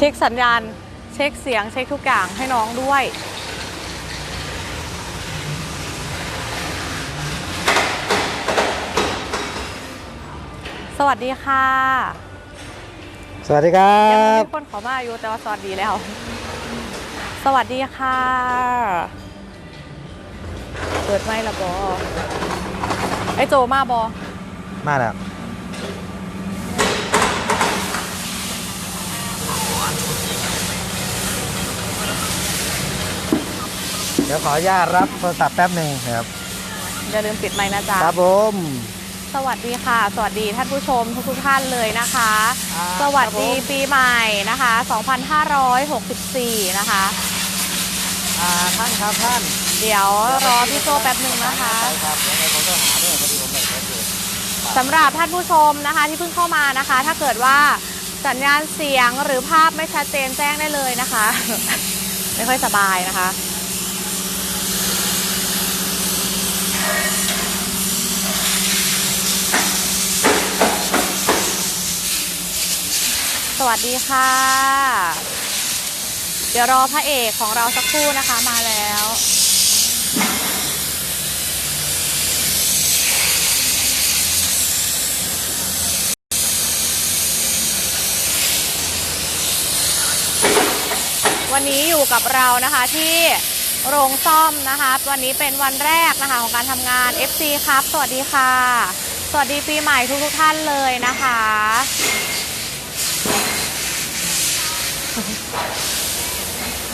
เช็คสัญญาณ เช็คเสียง เช็คทุกอย่างให้น้องด้วย สวัสดีค่ะสวัสดีครัยังบ มีคนขอมาอยู่แต่ว่าสวัสดีแล้ว สวัสดีค่ะ เปิดไมค์ละบอไอโจมาบอมาแล้ว เดี๋ยวขออนุญาตรับโทรศัพท์แป๊บหนึ่งครับ อย่าลืมปิดไมค์นะจ๊ะ ครับผม สวัสดีค่ะ สวัสดีท่านผู้ชมทุกๆท่านเลยนะคะอ่าสวัสดีครับผม ปีใหม่นะคะ 2564 นะคะ อ่าท่านครับท่านเดี๋ยวรอพี่โจแป๊บหนึ่งนะคะ ใช่ครับยังไงผมต้องหาด้วยพอดีผมไม่ได้อยู่สำหรับท่านผู้ชมนะคะที่เพิ่งเข้ามานะคะ ถ้าเกิดว่าสัญญาณเสียงหรือภาพไม่ชัดเจนแจ้งได้เลยนะคะ ไม่ค่อยสบายนะคะ วัสดีค่ะ เดี๋ยวรอพระเอกของเราสักครู่นะคะมาแล้ววันนี้อยู่กับเรานะคะที่โรงซ่อมนะคะ วันนี้เป็นวันแรกนะคะของการทำงาน FC ครับ สวัสดีค่ะ สวัสดีปีใหม่ทุกๆท่านเลยนะคะ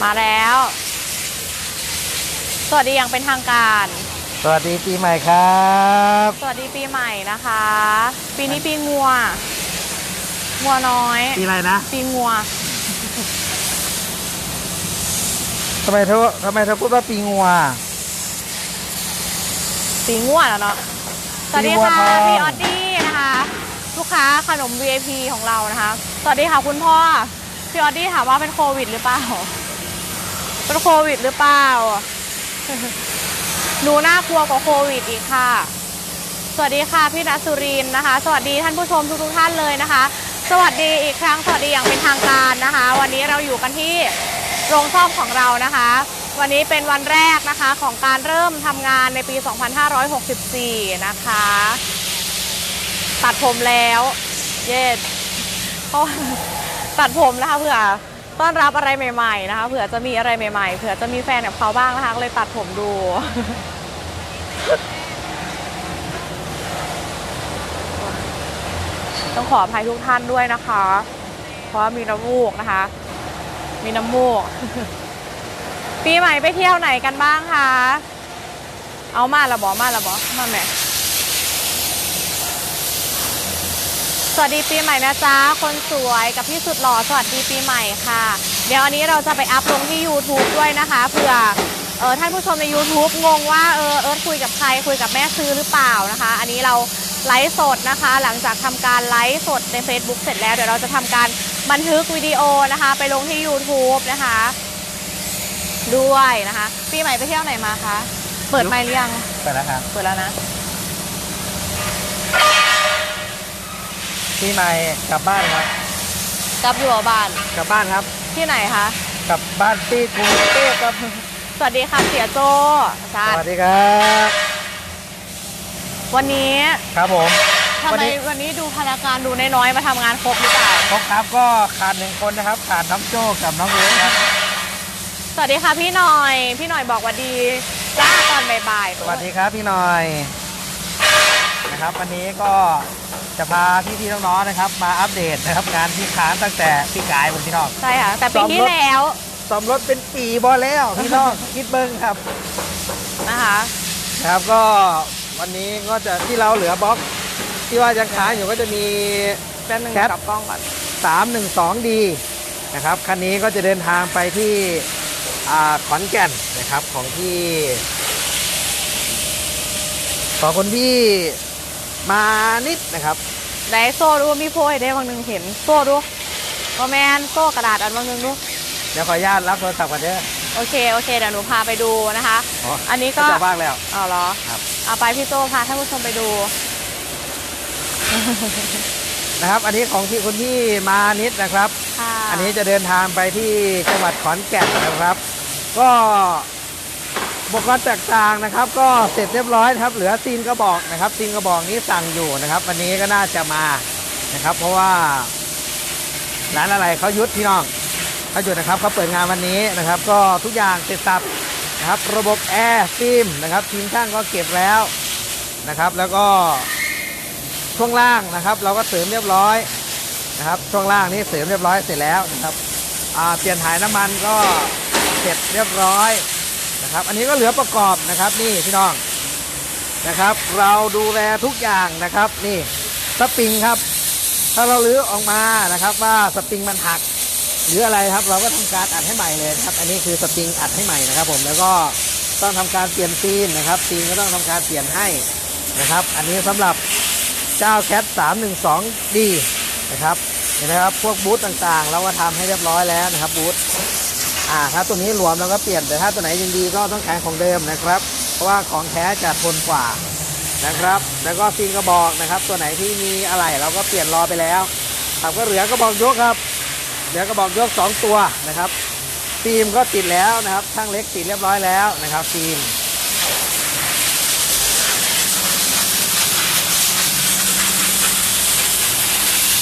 มาแล้ว สวัสดีอย่างเป็นทางการ สวัสดีปีใหม่ครับ สวัสดีปีใหม่นะคะ ปีนี้ปีงัว งัวน้อย ปีอะไรนะปีงัวทำไมเธอทำไมเธอพูดว่าปีงัวสีง่วนแล้วเนาะสวัสดีสีง่วค่ะทองพี่ออดดี้นะคะ ลูกค้าขนม VIP ของเรานะคะ สวัสดีค่ะคุณพ่อ พี่ออดี้ถามว่าเป็นโควิดหรือเปล่า เป็นโควิดหรือเปล่า หนูน่ากลัวกว่าโควิดอีกค่ะ สวัสดีค่ะพี่นัสุรินนะคะ สวัสดีท่านผู้ชมทุกๆท่านเลยนะคะ สวัสดีอีกครั้งสวัสดีอย่างเป็นทางการนะคะ วันนี้เราอยู่กันที่โรงซ่อมของเรานะคะ วันนี้เป็นวันแรกนะคะของการเริ่มทำงานในปี 2564 นะคะ ตัดผมแล้ว เย็ดเพราะ ตัดผมนะคะเผื่อต้อนรับอะไรใหม่ๆนะคะเผื่อจะมีอะไรใหม่ๆเผื่อจะมีแฟนกับเขาบ้างนะคะเลยตัดผมดูต้องขออภัยทุกท่านด้วยนะคะ เพราะมีน้ำมูกนะคะ มีน้ำมูก ปีใหม่ไปเที่ยวไหนกันบ้างคะ เอามาละบอมาละบอมาแม่ สวัสดีปีใหม่นะจ๊ะ คนสวยกับพี่สุดหล่อสวัสดีปีใหม่ค่ะ เดี๋ยวอันนี้เราจะไปอัพลงที่ YouTube ด้วยนะคะเผื่อเออท่านผู้ชมใน YouTube งงว่าเออเอิร์ธคุยกับใครคุยกับแม่ซื้อหรือเปล่านะคะ อันนี้เราไลฟ์สดนะคะ หลังจากทำการไลฟ์สดใน Facebook เสร็จแล้วเดี๋ยวเราจะทำการบันทึกวิดีโอนะคะ ไปลงที่ YouTube นะคะ ด้วยนะคะ ปีใหม่ไปเที่ยวไหนมาคะ เปิดไมค์หรือยังไปแล้วครับเปิดแล้วนะ ปีใหม่กลับบ้านครับ กลับอยู่กับบ้าน กลับบ้านครับ ที่ไหนคะ กลับบ้านที่กรุงเทพครับ สวัสดีค่ะเสียโจชาสติวัสดีครับ วันนี้ครับผมทำวันไมนี้วันนี้ดูพนักงานดูน้อยๆมาทำงานครบหรือเปล่าครบครับก็ขาดหนึ่งคนนะครับ ขาดน้องโจ้กับน้องเอิร์ธครับสวัสดีค่ะพี่หน่อย พี่หน่อยบอกว่าดีจ้าตอนบ่ายๆสวัสดีครับพี่หน่อย นะครับ วันนี้ก็จะพาพี่ๆน้องๆนะครับ มาอัปเดตนะครับงานที่ค้างตั้งแต่พี่กายบนพี่น้องใช่ค่ะ แต่ปีที่ซ้อมรถแล้วซ่อมรถเป็นปีบอแล้วพี่น้อง คิดเบิ้งครับนะคะนะครับก็วันนี้ก็จะที่เราเหลือบล็อก ที่ว่ายังค้างอยู่ก็จะมีแป๊บนึงแคปกลับกล้องก่อน 312D นะครับคันนี้ก็จะเดินทางไปที่อ่าขอนแก่นนะครับของที่ ของคนพี่ มานิดนะครับไหนโซ่ดูมีโพยได้บางหนึ่งเห็นโซ่ดูโอแมนโซ่กระดาษอันบางหนึ่งดูเดี๋ยวขออนุญาตรับโทรศัพท์ก่อนเด้อโอเคโอเคเดี๋ยวหนูพาไปดูนะคะอ๋ออันนี้ก็จะว่างแล้วเอาเหรอครับเอาไปพี่โจพาท่านผู้ชมไปดูนะครับ อันนี้ของพี่คนพี่มานิดนะครับค่ะอันนี้จะเดินทางไปที่จังหวัดขอนแก่นนะครับ ก็ อุปกรณ์ต่างๆนะครับ ก็เสร็จเรียบร้อยนะครับ เหลือซีนกระบอกนะครับซีนกระบอกนี้สั่งอยู่นะครับ วันนี้ก็น่าจะมานะครับ เพราะว่าร้านอะไรเขายุดพี่น้องเขาหยุดนะครับเขาเปิดงานวันนี้นะครับ ก็ทุกอย่างเสร็จสับนะครับ ระบบแอร์ฟิล์มนะครับทีมช่างก็เก็บแล้วนะครับ แล้วก็ช่วงล่างนะครับ เราก็เสริมเรียบร้อยนะครับ ช่วงล่างนี้เสริมเรียบร้อยเสร็จแล้วนะครับเปลี่ยนถ่ายน้ำมันก็เสร็จเรียบร้อย นะครับ อันนี้ก็เหลือประกอบนะครับนี่พี่น้องนะครับ เราดูแลทุกอย่างนะครับ นี่สปริงครับ ถ้าเราลื้อออกมานะครับว่าสปริงมันหักหรืออะไรครับ เราก็ทำการอัดให้ใหม่เลยครับ อันนี้คือสปริงอัดให้ใหม่นะครับ ผมแล้วก็ต้องทำการเปลี่ยนซีนนะครับซีนก็ต้องทำการเปลี่ยนให้นะครับ อันนี้สำหรับเจ้าแคท 312D นะครับเห็นไหมครับพวกบูธต่างๆ เราก็ทำให้เรียบร้อยแล้วนะครับบูธ อ่าถ้าตัวนี้รวมเราก็เปลี่ยนแต่ถ้าตัวไหนยังดีก็ต้องแข็งของเดิมนะครับ เพราะว่าของแท้จะทนกว่านะครับ แล้วก็ซีนกระบอกนะครับ ตัวไหนที่มีอะไรเราก็เปลี่ยนรอไปแล้วครับก็เหลือกระบอกยกครับเหลือกระบอกยก 2 ตัวนะครับฟิล์มก็ติดแล้วนะครับช่างเล็กติดเรียบร้อยแล้วนะครับฟิล์ม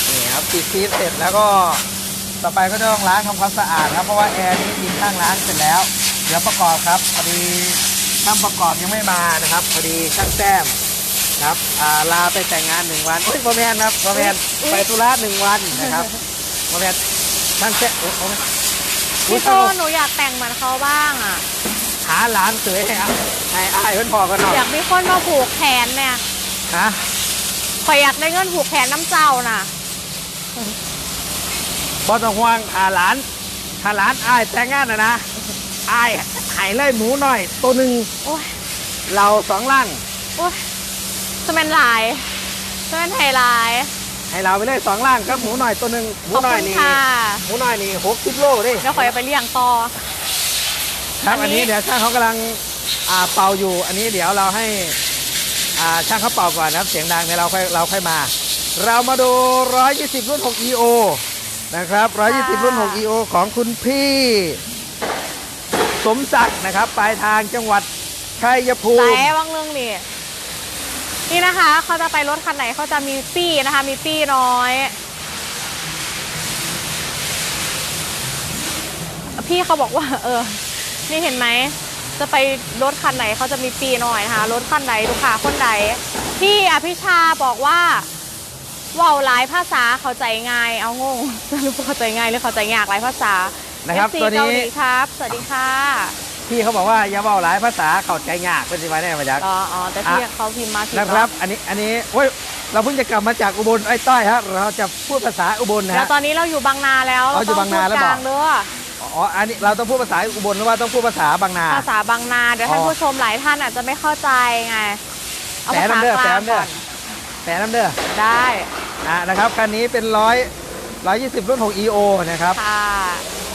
นี่ครับติดซีดเสร็จแล้วก็ ต่อไปก็ต้องล้างทำความสะอาดครับเพราะว่าแอร์นี้ทีมช่างล้างเสร็จแล้ว เดี๋ยวประกอบครับพอดีช่างประกอบยังไม่มานะครับพอดีช่างแต้มครับอ่าลาไปแต่งงานหนึ่งวันโอ้ยบอแมนครับบอแมนไปธุระหนึ่งวันนะครับบอแมนช่างแต้มโอ้ยโอ้ยพี่โตหนูอยากแต่งเหมือนเขาบ้างอะหาหลานสวยให้อะให้อายเพื่อนพอกันหน่อยอยากมีคนมาผูกแขนเนี่ยฮะขอยอยากได้เงินผูกแขนน้ำเจ้าน่ะ พอต้องห่วงหาหลานหาหลานอายแต่งงานนะนะอายใหายเลยหมูหน่อย ตัวหนึ่งโอ้ยเราสองล่างโอ้ยจะเป็นลายจะเป็นไฮไลท์ให้เราไปเลยสองล่างครับหมูหน่อยตัวหนึ่งหมูขอบหน่อคุยณนี่ค่ะ หมูหน่อยนี่หกสิบโลดิเดี๋ยวขอยเอาไปเลี้ยงต่อ ครับอัอันนนี้ นี้เดี๋ยวช่างเขากำลังอ่าเป่าอยู่ อันนี้เดี๋ยวเราให้อ่าช่างเขาเป่าก่อนนะครับ เสียงดังเดี๋ยวเราค่อยเราค่อยมา เรามาดู 120 รุ่น 6 EO นะครับ120 รุ่น 6 EO ของคุณพี่ สมศักดิ์นะครับ ปลายทางจังหวัดชัยภูไหนมิว่างเรื่องนี่นี่นะคะเขาจะไปรถคันไหนเขาจะมีปี้นะคะ มีปี้น้อย พี่เขาบอกว่า เออ นี่เห็นไหมจะไปรถคันไหนเขาจะมีปีหน่อยนะคะรถคันไหนลูกค้าคนใดพี่อภิชาบอกว่าเว่าหลายภาษาเข้าใจง่าย เอางงสรุปเข้าใจง่ายหรือเข้าใจยากหลายภาษานะครับ FC ตัวนี้ เกาหลีครับ สวัสดีค่ะพี่เขาบอกว่าอย่าเบาหลายภาษาเข้าใจยากเป็นสิมาได้มาจาก อ๋ออ๋อแต่พี่อะ เขาพิมพ์มาผิดนะครับ อันนี้อันนี้โอ้ยเราเพิ่งจะกลับมาจากอุบลไอ้ต้อยฮะเราจะพูดภาษาอุบลนะเดี๋ยฮะวตอนนี้เราอยู่บางนาแล้วอ๋ออยู่บางนาแล้วต้บพูอกดกลางเด้ออ๋ออันนี้เราต้องพูดภาษาอุบลหรือว่าต้องพูดภาษาบางนา ภาษาบางนาเดี๋ยวท่านอ๋อผู้ชมหลายท่านอาจจะไม่เข้าใจไงเอาแปลภาษาน้ำเด้อกแปลลางน้ำเด้ก่ออน แปลน้ำเด้อได้อะนะครับคันนี้เป็นร้อยร้อยยี่สิบรุ่น6 EO นะครับค่ะ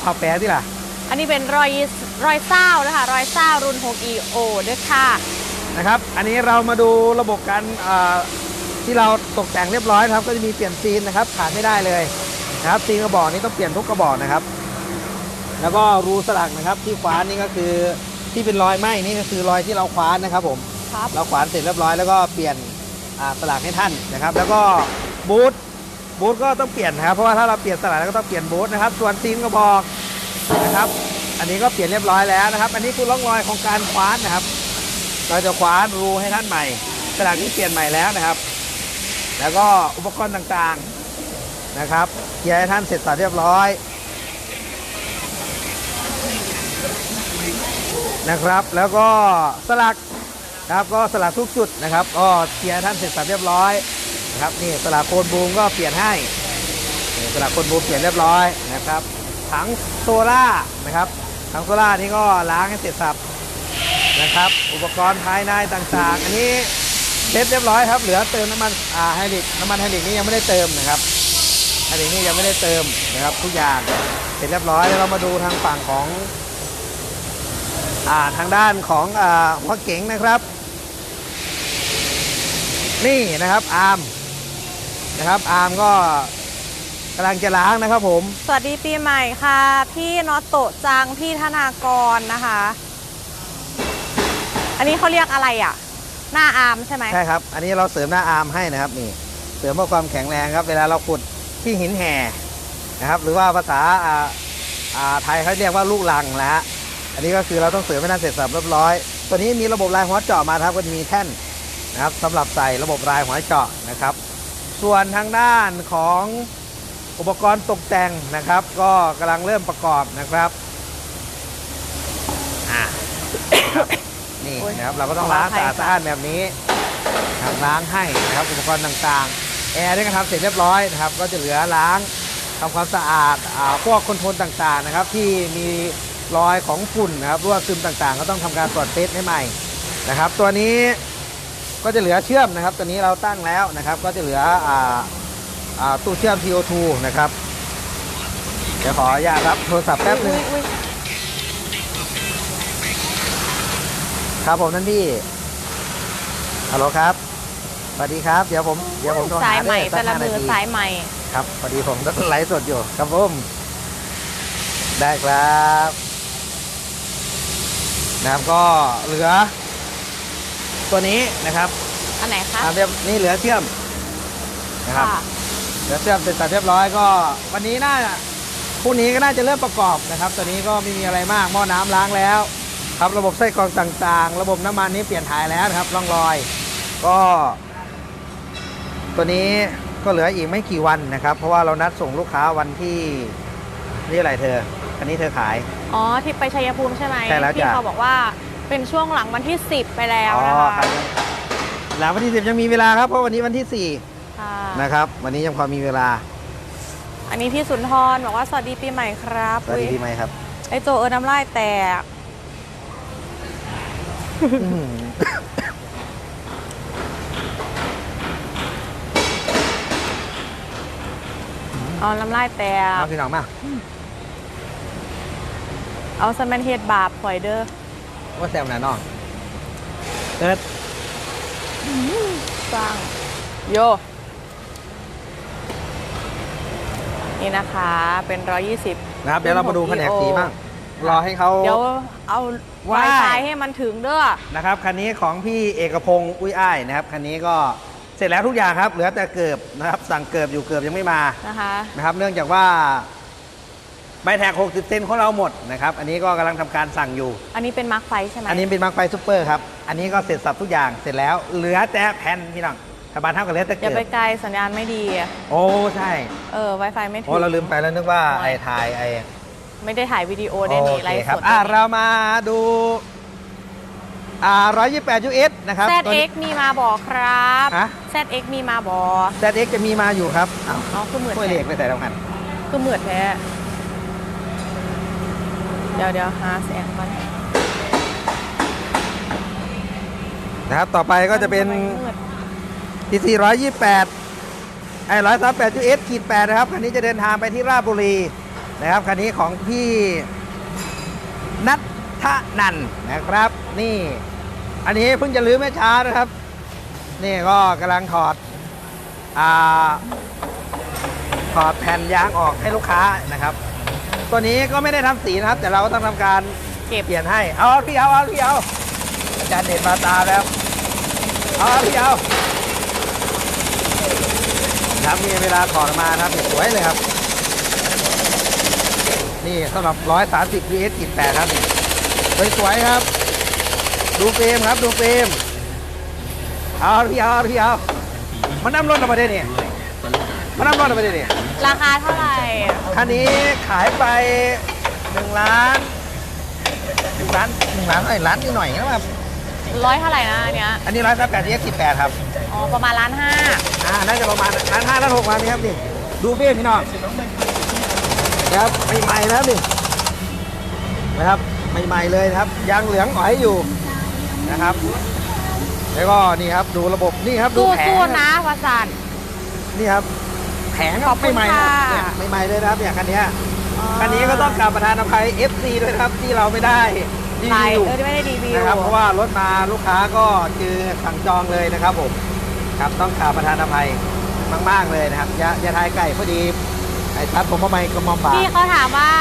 เอาแปลที่ล่ะ อันนี้เป็นรอยยี่สิบรอยเศร้านะคะรอยเศร้ารุ่น 6 EO ด้วยค่ะ นะครับ อันนี้เรามาดูระบบการอ่าที่เราตกแต่งเรียบร้อยนะครับ ก็จะมีเปลี่ยนซีนนะครับขาดไม่ได้เลยนะครับซีนกระบอกนี้ต้องเปลี่ยนทุกกระบอกนะครับ แล้วก็รูสลักนะครับที่คว้านนี่ก็คือที่เป็นรอยไหมนี่ก็คือรอยที่เราคว้านนะครับผมครับ เราขวานเสร็จเรียบร้อยแล้วก็เปลี่ยนอ่า สลักให้ท่านนะครับ แล้วก็บูทบูทก็ต้องเปลี่ยนนะครับเพราะว่าถ้าเราเปลี่ยนสลักแล้วก็ต้องเปลี่ยนบูทนะครับ ส่วนซีนกระบอกนะครับ อันนี้ก็เปลี่ยนเรียบร้อยแล้วนะครับ อันนี้คือร่องรอยของการคว้านนะครับ เราจะคว้านรูให้ท่านใหม่ สลักที่เปลี่ยนใหม่แล้วนะครับ แล้วก็อุปกรณ์ต่างๆนะครับเคลียร์ให้ท่านเสร็จสับเรียบร้อยนะครับ แล้วก็สลัก ครับก็สลักทุกจุดนะครับก็เคลียร์ท่านเสร็จสับเรียบร้อยนะครับนี่สลักโคนบูมก็เปลี่ยนให้สลักโคนบูมเปลี่ยนเรียบร้อยนะครับถังโซล่านะครับถังโซล่านี่ก็ล้างให้เสร็จสับนะครับ อุปกรณ์ภายในต่างๆ อันนี้เซ็ตเรียบร้อยครับ เหลือเติมน้ำมันอ่าไฮดริกน้ำมันไฮดริกนี่ยังไม่ได้เติมนะครับไฮดริกนี่ยังไม่ได้เติมนะครับทุกอย่างเสร็จเรียบร้อยแล้วเรามาดูทางฝั่งของอ่าทางด้านของอ่าหัวเก๋งนะครับ นี่นะครับอาร์มนะครับอาร์มก็กำลังจะล้างนะครับผม สวัสดีปีใหม่ค่ะ พี่นอตโตะจังพี่ธนากรนะคะ อันนี้เขาเรียกอะไรอะ หน้าอาร์มใช่ไหมใช่ครับ อันนี้เราเสริมหน้าอาร์มให้นะครับนี่ เสริมเพื่อความแข็งแรงครับ เวลาเราขุดที่หินแห่นะครับ หรือว่าภาษาอ่าอ่าไทยเขาเรียกว่าลูกลังนะฮะอันนี้ก็คือเราต้องเสริมให้น่าเสร็จสับเรียบร้อย ตัวนี้มีระบบลายหัวเจาะมาครับก็จะมีแท่น นะครับสำหรับใส่ระบบลายหัวเจาะนะครับ ส่วนทางด้านของอุปกรณ์ตกแต่งนะครับ ก็กำลังเริ่มประกอบนะครับอะนี่โอ้ยนะครับเราก็ต้องล้างขออภัสะยอาดค่ะสะอ้านแบบนี้นะครับล้างให้นะครับอุปกรณ์ต่างๆ แอร์ได้ก็ทำเสร็จเรียบร้อยนะครับ ก็จะเหลือล้างทำความสะอาดอ่าพวกคอนโทรลต่างๆนะครับ ที่มีรอยของฝุ่นนะครับรั่วซึมต่างๆ ก็ต้องทำการตรวจเทสให้ใหม่นะครับ ตัวนี้ ก็จะเหลือเชื่อมนะครับตัวนี้เราตั้งแล้วนะครับ ก็จะเหลืออ่าอ่าตู้เชื่อม CO2 นะครับ เดี๋ยวขออนุญาตรับโทรศัพท์แป๊บหนึงอุ๊ยอุ๊ยครับผมท่านพี่ฮัลโหลครับสวัสดีครับ เดี๋ยวผมเดี๋ยวผมโทรหาสายใหม่ได้แต่ละสักมือห้านาทีสายใหม่ครับพอดีผมไลฟ์สดอยู่ครับผมได้ครับนะครับก็เหลือ ตัวนี้นะครับอันไหนคะอ่าเรียบนี่เหลือเชื่อมนะครับค่ะเดี๋ยวเชื่อมเสร็จสับเรียบร้อยก็ วันนี้น่าจะพรุ่งนี้ก็น่าจะเริ่มประกอบนะครับ ตัวนี้ก็ไม่มีอะไรมากหม้อน้ำล้างแล้ว ครับระบบไส้กรองต่างๆ ระบบน้ำมันนี้เปลี่ยนถ่ายแล้วนะครับร่องรอย ก็ ตัวนี้ก็เหลืออีกไม่กี่วันนะครับ เพราะว่าเรานัดส่งลูกค้าวันที่นี่อะไรเธอ อันนี้เธอขาย อ๋อที่ไปชัยภูมิใช่ไหมใช่แล้วที่จ้ะ เขาบอกว่า เป็นช่วงหลังวันที่ 10 ไปแล้วอ๋อนะคะครับหลังวันที่สิบยังมีเวลาครับเพราะวันนี้วันที่สี่ค่ะนะครับ วันนี้ยังพอมีเวลา อันนี้พี่สุนทรบอกว่าสวัสดีปีใหม่ครับสวัสดีอุ๊ยพี่ไหมครับไอโจเออน้ำลายแตกอื้อหือเอาน้ำลายแตกเอาพี่น้องมา เอาสแมนเฮดบาปปล่อยเด้อ ว่าแซมนะน้องเอิร์ดสร้างโย นี่นะคะเป็น 120 นะครับ เดี๋ยวเรามาดูแผนกสีบ้างรอให้เขา เดี๋ยวเอาว้าย Wi-Fi ให้มันถึงเด้อ นะครับคันนี้ของพี่เอกพงศ์อุ้ยอ้ายนะครับคันนี้ก็เสร็จแล้วทุกอย่างครับ เหลือแต่เกือบนะครับสั่งเกือบอยู่เกือบยังไม่มานะคะ นะครับ เนื่องจากว่า ใบแท็ก60 เซนของเราหมดนะครับ อันนี้ก็กำลังทำการสั่งอยู่ อันนี้เป็นมาร์คไฟใช่ไหมอันนี้เป็นมาร์คไฟซูเปอร์ครับ อันนี้ก็เสร็จสับทุกอย่างเสร็จแล้วเหลือแต่แผ่นพี่น้องชาวบ้านเท่ากันเหลือแต่อย่าเกืไปอบไกลสัญญาณไม่ดีอะโอ้ใช่เออ Wi-Fi ไม่ถึโอ้งเราลืมไปแล้วนึกว่าโอ้ยไอ้ถ่ายไอ้ ไม่ได้ถ่ายวิดีโอได้นี่ไลโอฟ์เคครัสบดอะได้นี่เรามาดูอ่า128 US นะครับ ZX มีมาบอกครับ ฮะ ZX มีมาบอกตัวนี้ ZX จะมีมาอยู่ครับอ้าวอ๋อคือเหมือนช่วยแท้เล็กไปใส่แล้วกันคือเหมือนแท้ เดี๋ยวเดี๋ยวหาแสงมันนะครับต่อไปก็จะเป็นทำไมมืด TC 128ไอ้138 US ขีด8นะครับ คันนี้จะเดินทางไปที่ราชบุรีนะครับ คันนี้ของพี่นัทธนันนะครับ นี่ อันนี้เพิ่งจะลื้อเมื่อเช้านะครับ นี่ก็กำลังถอดอ่าถอดแผ่นยางออกให้ลูกค้านะครับ ตัวนี้ก็ไม่ได้ทำสีนะครับ แต่เราก็ต้องทำการเก็บเปลี่ยนให้เอาเอาพี่เอาเอาพี่เอาอาจารย์เด็ดมาตาแล้วเอาเอาพี่เอาครับมีเวลาถอดออกมานะครับสวยเลยครับ นี่สำหรับ 130 VS กิดแปดครับนี่สวยๆครับ ดูเฟรมครับดูเฟรมเอาพี่เอาพี่เอามันน้ำร้อนออกมาได้เนี่ย มันน้ำร้อนออกมาได้เนี่ยราคาเท่าไหร่ คันนี้ขายไปหนึ่งล้านหนึ่งล้านหนึ่งล้านอะไรล้านนิดหน่อยนะครับ ร้อยเท่าไหร่นะอันเนี้ย อันนี้ร้อยสามแปดที่สิบแปดครับ อ๋อ ประมาณล้านห้าอ่า น่าจะประมาณล้านห้าล้านหกมานี่ครับนี่ดูเบี้ยพี่น้องนะครับใหม่ๆนะครับนี่นะครับใหม่ๆเลยนะครับยางเหลืองอ๋อยอยู่นะครับ แล้วก็นี่ครับดูระบบนี่ครับดูสู้แผงสู้ครับนะวาสันนี่ครับ แผงขอบคุณใหม่ๆนะค่ะเนี่ยใหม่ๆเลยนะครับเนี่ยคันเนี้ยคันนี้ก็ต้องกราบประธานอภัย FC ด้วยนะครับที่เราไม่ได้รีใช่วิวเออไม่ได้รีวิวนะครับเพราะว่ารถมาลูกค้าก็เจอสั่งจองเลยนะครับผมครับต้องกราบประธานอภัยมากๆเลยนะครับยาอยาทายไก่พอดีไอ้ตัดผมมาใหม่กระหมอมบาพี่เขาถามว่า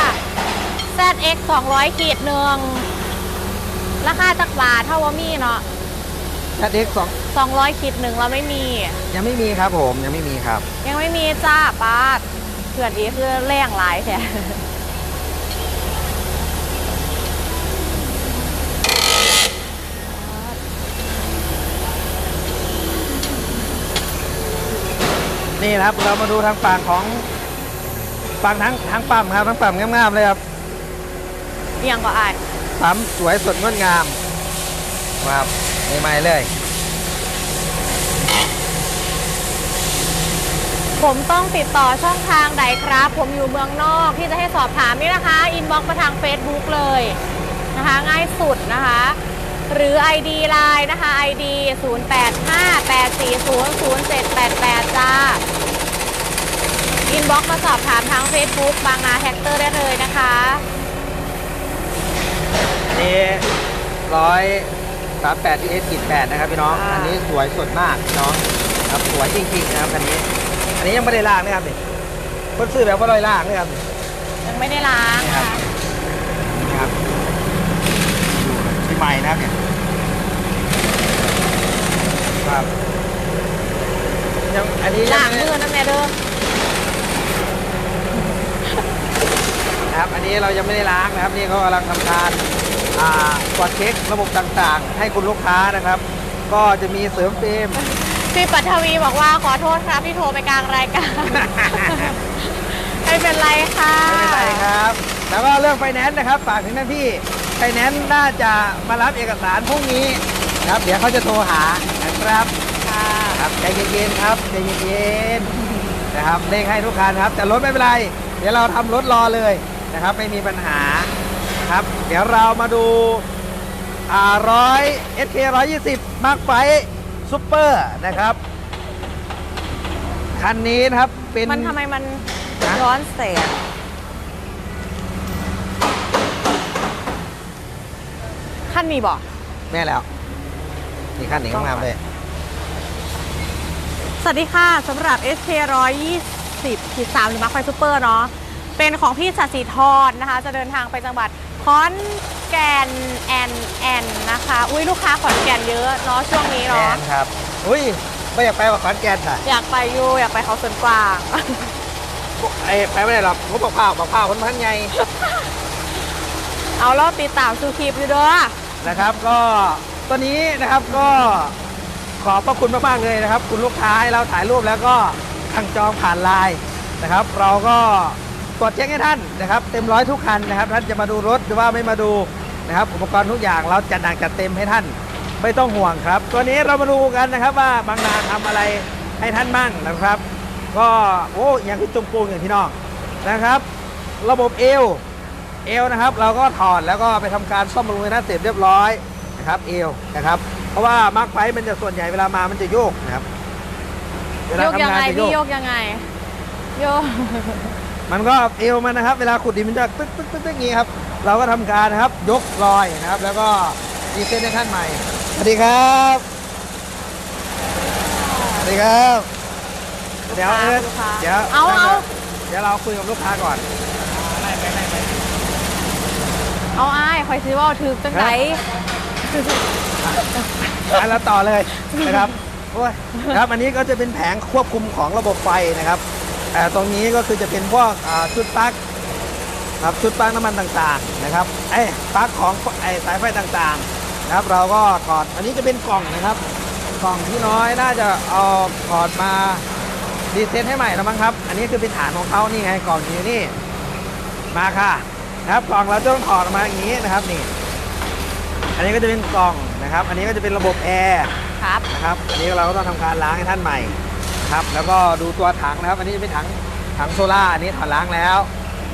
ZX 200ขีดหนึ่งราคาจักบาทเท่าว่ามีเนาะ ตัดเอ็กสอง200ขีดหนึ่งเราไม่มี ยังไม่มีครับผมยังไม่มีครับ ยังไม่มีจ้าป้าดเพื่อนอีคือแรงหลายแท้นี่นะครับเรามาดูทางฝั่งของฝั่งทั้งทั้งปั๊มครับทั้งปั๊มงามๆเลยครับเอียงก็อายปั๊มสวยสดงดงามครับ ใหม่ๆเลย ผมต้องติดต่อช่องทางใดครับ ผมอยู่เมืองนอกที่จะให้สอบถามนี่นะคะ อินบ็อกมาทาง Facebook เลยนะคะ ง่ายสุดนะคะ หรือ ID Line นะคะ ID 0858400788 จ้า อินบ็อกมาสอบถามทาง Facebook บางนาแท็กเตอร์ได้เลยนะคะ อันนี้ร้อย สามแปดเอสกิดแปดนะครับพี่น้อง อ่า อันนี้สวยสดมากพี่น้องครับสวยจริงๆนะครับคันนี้ อันนี้ยังไม่ได้ล้างนะครับนี่คนซื้อแบบว่าลอยล้างนะครับนี่ยังไม่ได้ล้างนะคะนะครับดูใหม่ๆนะครับเนี่ยครับยังอันนี้ยัล้างงไม่มืได้อนั่นแน่เด้อนะครับ อันนี้เรายังไม่ได้ล้างนะครับ นี่เขากำลังทำการอ่า ตรวจเช็คระบบต่างๆ ให้คุณลูกค้านะครับ ก็จะมีเสริมเฟรมพี่ปัทวีบอกว่าขอโทษครับที่โทรไปกลางรายการ ไม่เป็นไรค่ะ ไม่เป็นไรครับ แล้วก็เรื่องไฟแนนซ์นะครับฝากถึงท่านพี่ไฟแนนซ์น่าจะมารับเอกสารพรุ่งนี้นะครับ เดี๋ยวเขาจะโทรหานะครับค่ะครับใจเย็นๆครับใจเย็นๆนะครับเร่งให้ทุกคันครับ แต่รถไม่เป็นไร เดี๋ยวเราทำรถรอเลยนะครับ ไม่มีปัญหา ครับ เดี๋ยวเรามาดูอ่าร้อยเอสเคร้อยยี่สิบมาร์คไฟซูเปอร์นะครับ คันนี้นะครับเป็นมันทำไมมันฮะร้อนแสงขั้นมีบอกแม่แล้วนี่คันนี้งามๆเลย สวัสดีค่ะสำหรับ SK 120ขีด3หรือมาร์คไฟซูเปอร์เนาะเป็นของพี่สัสิธรนะคะ จะเดินทางไปจังหวัด ขอนแก่นแอนแอนนะคะ อุ้ยลูกค้าขอนแก่นเยอะเนาะช่วงนี้แมเนาะนครับ อุ้ยไม่อยากไปว่าขอนแก่นค่ะอยากไปอยู่อยากไปเขาสวนกวาง ไอ้ไปไม่ได้หรอกผมบอกเปล่าบอกเปล่าคนพันไงเอารอบติดตามซูคลิปอยู่เด้อนะครับ ก็ตัวนี้นะครับก็ขอบพระคุณมากๆเลยนะครับ คุณลูกค้าให้เราถ่ายรูปแล้วก็สั่งจองผ่านไลน์นะครับ เราก็ ตรวจเช็คให้ท่านนะครับ เต็มร้อยทุกคันนะครับ ท่านจะมาดูรถหรือว่าไม่มาดูนะครับ อุปกรณ์ทุกอย่างเราจัดหนักจัดเต็มให้ท่าน ไม่ต้องห่วงครับ ตัวนี้เรามาดูกันนะครับว่าบางนาทำอะไรให้ท่านมั่งนะครับ ก็โอ้ยังที่จุ่มปูนอย่างพี่น้องนะครับ ระบบเอวเอวนะครับ เราก็ถอดแล้วก็ไปทำการซ่อมบำรุงให้ท่านเสร็จเรียบร้อยนะครับเอวนะครับเพราะว่ามาร์คไฟมันจะส่วนใหญ่เวลามามันจะโยกนะครับโยกยังไงพี่โยกยังไงโยก มันก็เอวมันนะครับ เวลาขุดดินมันจะตึ๊กตึ๊กตึ๊กตึ๊กอย่างนี้ครับ เราก็ทำการนะครับ ยกลอยนะครับ แล้วก็ดีเซนให้ท่านใหม่ สวัสดีครับ สวัสดีครับ เดี๋ยวเอิร์ธลูกค้าเดี๋ยวเอาเอาเดี๋ยวเราคุยกับลูกค้าก่อนเอาอ้ายคอยซื้อว่าถือจังไหนอันละต่อเลยนะครับโอ้ยครับ อันนี้ก็จะเป็นแผงควบคุมของระบบไฟนะครับแต่ตรงนี้ก็คือจะเป็นพวกอ่าชุดปลั๊กครับชุดปลั๊กน้ำมันต่างๆนะครับไอ้ปลั๊กของไอ้สายไฟต่างๆนะครับ เราก็ถอดอันนี้จะเป็นกล่องนะครับ กล่องที่น้อยน่าจะเอาถอดมาดีเซนให้ใหม่แล้วมั้งครับ อันนี้คือเป็นฐานของเขานี่ไงกล่องอยู่นี่มาค่ะนะครับกล่องเราจะต้องถอดออกมาอย่างนี้นะครับนี่ อันนี้ก็จะเป็นกล่องนะครับ อันนี้ก็จะเป็นระบบแอร์ครับนะครับ อันนี้เราก็ต้องทำการล้างให้ท่านใหม่นะ ครับ แล้วก็ดูตัวถังนะครับ อันนี้จะเป็นถังถังโซล่าร์อันนี้ถอดล้างแล้ว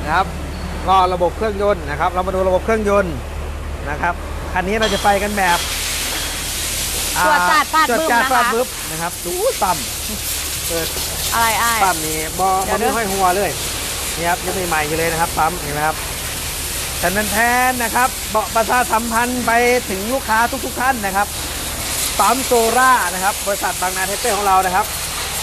นะครับ ก็ระบบเครื่องยนต์นะครับ เรามาดูระบบเครื่องยนต์นะครับคันนี้เราจะไปกันแบบอ่ตรวจจัดฟาดตรวจบึ้มจัดนะคะฟาดบึ้มนะครับดูปั๊มเปิดอะไรอ้ายปั๊มนี่บอเดี๋บยอวไม่เดี๋ยวห้อยหัวเลยนี่ครับยังใหม่ๆอยู่เลยนะครับปั๊มเห็นไหมครับแทนแทนๆนะครับเบาะประชาสัมพันธ์ไปถึงลูกค้าทุกๆท่านนะครับปั๊มโซล่านะครับ บริษัทบางนาเทสเตอร์ของเรานะครับ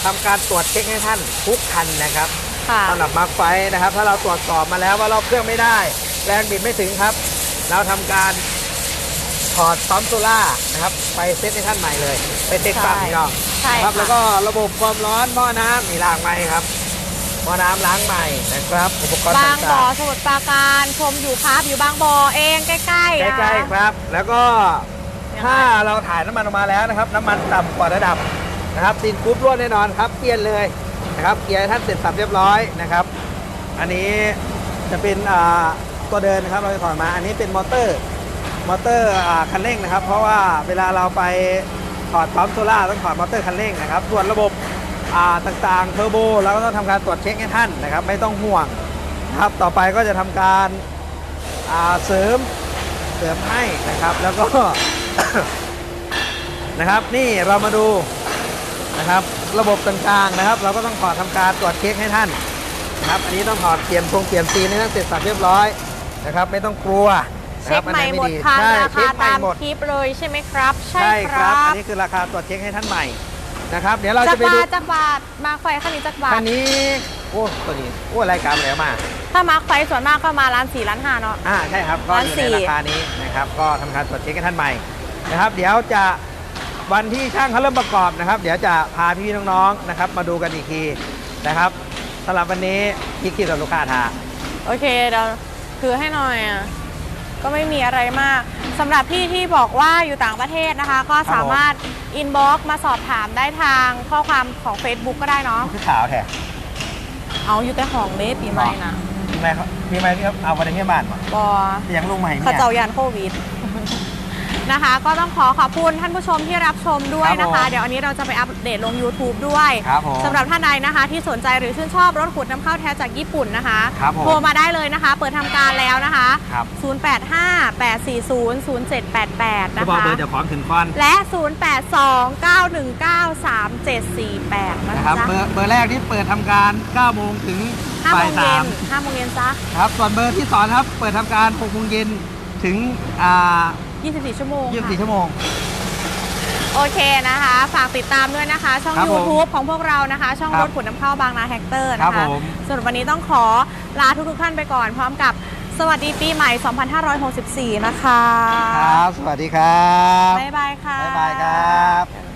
ทำการตรวจเช็คให้ท่านทุกคันนะครับค่ะสำหรับมาร์คไฟนะครับ ถ้าเราตรวจสอบมาแล้วว่าเราเครื่องไม่ได้ แรงบิดไม่ถึงครับ เราทำการถอดปั๊มโซล่านะครับ ไปเซตให้ท่านใหม่เลย ไปเซ็ตปั๊มใช่พี่น้องใช่นะครับค่ะ แล้วก็ระบบความร้อนหม้อน้ำมีล้างใหม่ครับหม้อน้ำล้างใหม่นะครับ อุปกรณ์บางบ่อต่างสมุทรปราการชมอยู่ครับอยู่บางบ่อเองใกล้ๆๆนะใกล้ๆครับ แล้วก็ ยังไง ถ้าเราถ่ายน้ำมันออกมาแล้วนะครับ น้ำมันต่ำกว่าระดับ นะครับซีนกรุ๊ปรั่วแน่นอนครับเปลี่ยนเลยนะครับเกียร์ท่านเสร็จสับเรียบร้อยนะครับ อันนี้จะเป็นตัวเดินนะครับเราจะถอดมาอันนี้เป็นมอเตอร์มอเตอร์คันเร่งนะครับ เพราะว่าเวลาเราไปถอดปั๊มโซล่าต้องถอดมอเตอร์คันเร่งนะครับส่วนระบบต่างๆเทอร์โบเราก็ต้องทำการตรวจเช็คให้ท่านนะครับ ไม่ต้องห่วงนะครับต่อไปก็จะทำการาเสริมเสริมให้นะครับแล้วก็นะครับนี่เรามาดู นะครับ ระบบต่างๆนะครับ เราก็ต้องถอดทำการตรวจเช็คให้ท่านนะครับ อันนี้ต้องถอดเปลี่ยนพวงเปลี่ยนซีนให้ท่านเสร็จสับเรียบร้อยนะครับ ไม่ต้องกลัวนะเช็รัคบอันใหม่ไหมดค่ะใช่ราเช็คาคใหม่ตามหมดคลิปเลยใช่ไหมครับ ใช่ครับ อันนี้คือราคาตรวจเช็คให้ท่านใหม่นะครับ เดี๋ยวเราจัจะกไปบาดูทจักบาทมาร์คไฟคันนี้จักบาทคันนี้โอ้ตัวนี้โอ้รายการแล้วมาถ้ามาร์คไฟส่วนมากก็มาร้านสี่ร้านห้าเนาะอ่าใช่ครับก็อยู่ในร้านสี่ราคานี้นะครับก็ทำการตรวจเช็คให้ท่านใหม่นะครับ เดี๋ยวจะ วันที่ช่างเขาเริ่มประกอบนะครับ เดี๋ยวจะพาพี่ๆน้องๆนะครับ มาดูกันอีกทีนะครับสำหรับวันนี้พี่คิดกับลูกค้าทาโอเคเดี๋ยวคือให้หน่อยอะก็ไม่มีอะไรมากสำหรับพี่ที่บอกว่าอยู่ต่างประเทศนะคะ ก็สามารถอินบ็อกมาสอบถามได้ทางข้อความของ Facebook ก็ได้เนาะคือขาวแท้เอาอยู่แต่ของเล็ปีใหม่นะมีไหมครับมีไหมที่เอาวันนี้บ้านมาบอยังลุงมาให้เขาเนี่ยเจ้ายานโควิด นะคะ ก็ต้องขอขอบคุณท่านผู้ชมที่รับชมด้วยนะครัคะ บผมเดี๋ยวอันนี้เราจะไปอัปเดตลง YouTube ด้วยครับผมสำหรับท่านใดนะคะ ที่สนใจหรือชื่นชอบรถขุดน้ำเข้าแท้จากญี่ปุ่นนะคะครับผมโทรมาได้เลยนะคะ เปิดทำการแล้วนะคะ ครับ 085-840-0788 จะนะบอกคะ เบอร์เจ้าของถึงฟันและ 0829193748 นะนะครับ จ๊ะ เบอร์เบอร์แรกที่เปิดทำการ9โมงถึง5โมบ่ายงสาเย็มน5โมงเย็นจ้ะครับ ส่วนเบอร์ที่สองครับ เปิดทำการ6โมงเย็นถึงอ่า 24 ชั่วโมงค่ะ 24 ชั่วโมง โอเคนะคะ ฝากติดตามด้วยนะคะ ช่อง ครับผม YouTube ของพวกเรานะคะ ช่องครัรบถขุดน้ำเข้าบางนาแฮกเตอร์ครันะบคะผม ส่วนวันนี้ต้องขอลาทุกๆท่านไปก่อน พร้อมกับสวัสดีปีใหม่ 2564 นะคะครับ สวัสดีครับ บ๊ายบายค่ะ บ๊ายบายครับเจอกัน